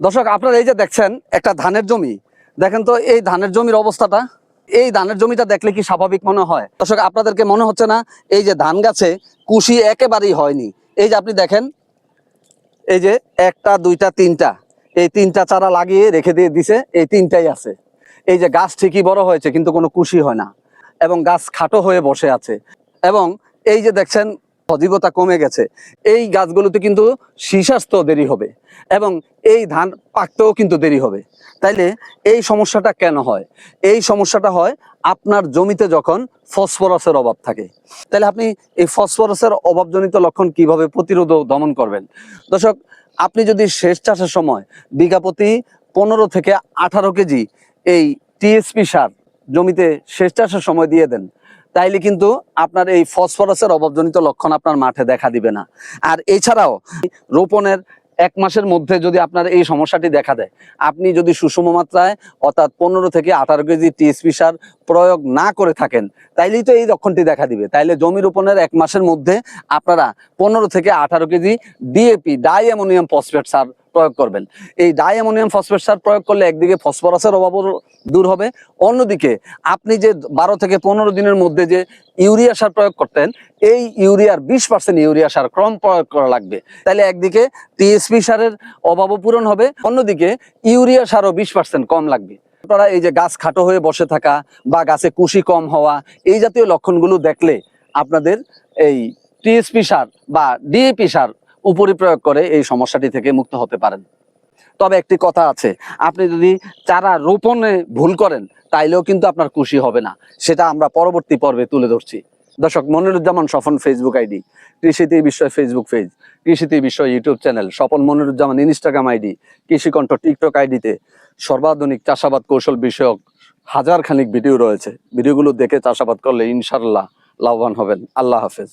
দর্শক, আপনারা এই যে দেখছেন, একটা ধানের জমি। দেখেন তো, এই ধানের জমির অবস্থাটা, এই ধানের জমিটা দেখলে কি স্বাভাবিক মনে হয়? দর্শক, আপনাদেরকে মনে হচ্ছে না, এই যে ধান গাছে কুশি একেবারেই হয়নি। এই যে আপনি দেখেন, এই যে একটা, দুইটা, তিনটা, এই তিনটা চারা লাগিয়ে রেখে দিয়ে দিছে, এই তিনটাই আছে। এই যে গাছ ঠিকই বড় হয়েছে, কিন্তু কোনো কুশি হয় না। এবং গাছ খাটো হয়ে বসে আছে। এবং এই যে দেখছেন সজীবতা কমে গেছে। এই গাছগুলোতে কিন্তু শীষাস্ত দেরি হবে এবং এই ধান পাকতেও কিন্তু দেরি হবে। তাইলে এই সমস্যাটা কেন হয়? এই সমস্যাটা হয় আপনার জমিতে যখন ফসফরাসের অভাব থাকে। তাহলে আপনি এই ফসফরাসের অভাবজনিত লক্ষণ কীভাবে প্রতিরোধ দমন করবেন? দর্শক, আপনি যদি শেষ চাষের সময় বিঘা প্রতি পনেরো থেকে আঠারো কেজি এই টিএসপি সার জমিতে শেষ চাষের সময় দিয়ে দেন তাইলে কিন্তু আপনার এই ফসফরাসের অভাবজনিত লক্ষণ আপনার মাঠে দেখা দিবে না। আর এছাড়াও, রোপণের এক মাসের মধ্যে যদি আপনার এই সমস্যাটি দেখা দেয়, আপনি যদি সুষম মাত্রায় অর্থাৎ পনেরো থেকে আঠারো কেজি টিএসপি সার প্রয়োগ না করে থাকেন, তাইলেই তো এই লক্ষণটি দেখা দিবে। তাইলে জমি রোপণের এক মাসের মধ্যে আপনারা পনেরো থেকে আঠারো KG DAP di ammonium phosphate সার প্রয়োগ করবেন। এই ডাই অ্যামোনিয়াম ফসফেট সার প্রয়োগ করলে একদিকে ফসফরাসের অভাবও দূর হবে, অন্যদিকে আপনি যে বারো থেকে পনেরো দিনের মধ্যে যে ইউরিয়া সার প্রয়োগ করতেন, এই ইউরিয়ার বিশ পার্সেন্ট ইউরিয়া সার ক্রম প্রয়োগ করা লাগবে। তাহলে একদিকে টিএসপি সারের অভাবও পূরণ হবে, অন্যদিকে ইউরিয়া সারও বিশ পার্সেন্ট কম লাগবে। আপনারা এই যে গাছ খাটো হয়ে বসে থাকা বা গাছে কুশি কম হওয়া, এই জাতীয় লক্ষণগুলো দেখলে আপনাদের এই টিএসপি সার বা ডিএপি সার উপরি প্রয়োগ করে এই সমস্যাটি থেকে মুক্ত হতে পারেন। তবে একটি কথা আছে, আপনি যদি চারা রোপণে ভুল করেন, তাইলেও কিন্তু আপনার খুশি হবে না। সেটা আমরা পরবর্তী পর্বে তুলে ধরছি। দর্শক, মনিরুজ্জামান স্বপন ফেসবুক আইডি কৃষিতে বিষয় ফেসবুক পেজ কৃষিতে বিষয় YouTube channel Swapan Moniruzzaman Instagram ID, Krishikantha TikTok আইডিতে সর্বাধুনিক চাষাবাদ কৌশল বিষয়ক হাজার খানিক ভিডিও রয়েছে ভিডিওগুলো দেখে চাষাবাদ করলে ইনশাল্লাহ লাভবান হবেন। আল্লাহ হাফেজ।